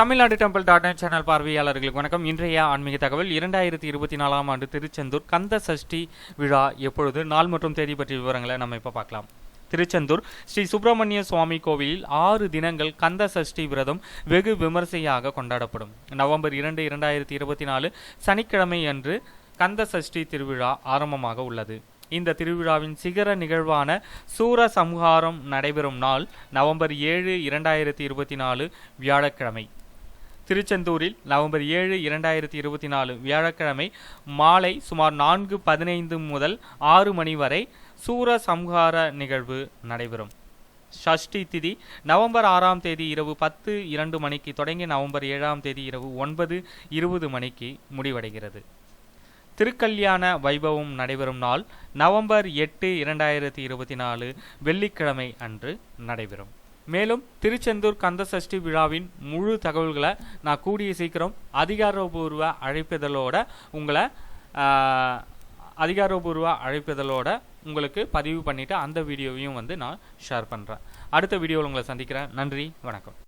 Tamil Nadu temple dot net channel பார்வையாளர்களுக்கு வணக்கம். இன்றைய ஆன்மீக தகவல் இரண்டாயிரத்தி இருபத்தி நாலாம் ஆண்டு திருச்செந்தூர் கந்த சஷ்டி விழா எப்பொழுது நாள் மற்றும் தேதி பற்றிய விவரங்களை நம்ம இப்போ பார்க்கலாம். திருச்செந்தூர் ஸ்ரீ சுப்பிரமணிய சுவாமி கோவிலில் ஆறு தினங்கள் கந்த சஷ்டி விரதம் வெகு விமர்சையாக கொண்டாடப்படும். நவம்பர் இரண்டு இரண்டாயிரத்தி இருபத்தி நாலு சனிக்கிழமை அன்று கந்த சஷ்டி திருவிழா ஆரம்பமாக உள்ளது. இந்த திருவிழாவின் சிகர நிகழ்வான சூர சம்ஹாரம் நடைபெறும் நாள் நவம்பர் ஏழு இரண்டாயிரத்தி இருபத்தி நாலு வியாழக்கிழமை. திருச்செந்தூரில் நவம்பர் ஏழு இரண்டாயிரத்தி இருபத்தி நாலு வியாழக்கிழமை மாலை சுமார் நான்கு பதினைந்து முதல் ஆறு மணி வரை சூர சம்ஹார நிகழ்வு நடைபெறும். ஷஷ்டி திதி நவம்பர் ஆறாம் தேதி இரவு பத்து இரண்டு மணிக்கு தொடங்கி நவம்பர் ஏழாம் தேதி இரவு ஒன்பது இருபது மணிக்கு முடிவடைகிறது. திருக்கல்யாண வைபவம் நடைபெறும் நாள் நவம்பர் எட்டு இரண்டாயிரத்தி இருபத்தி நாலு வெள்ளிக்கிழமை அன்று நடைபெறும். மேலும் திருச்செந்தூர் கந்தசஷ்டி விழாவின் முழு தகவல்களை நான் கூடிய சீக்கிரம் அதிகாரபூர்வ அழைப்பிதழோட உங்களை அதிகாரபூர்வ அதிகாரப்பூர்வ அழைப்பிதழோட உங்களுக்கு பதிவு பண்ணிவிட்டு அந்த வீடியோவையும் வந்து நான் ஷேர் பண்ணுறேன் அடுத்த வீடியோவில் உங்களை சந்திக்கிறேன். நன்றி வணக்கம்.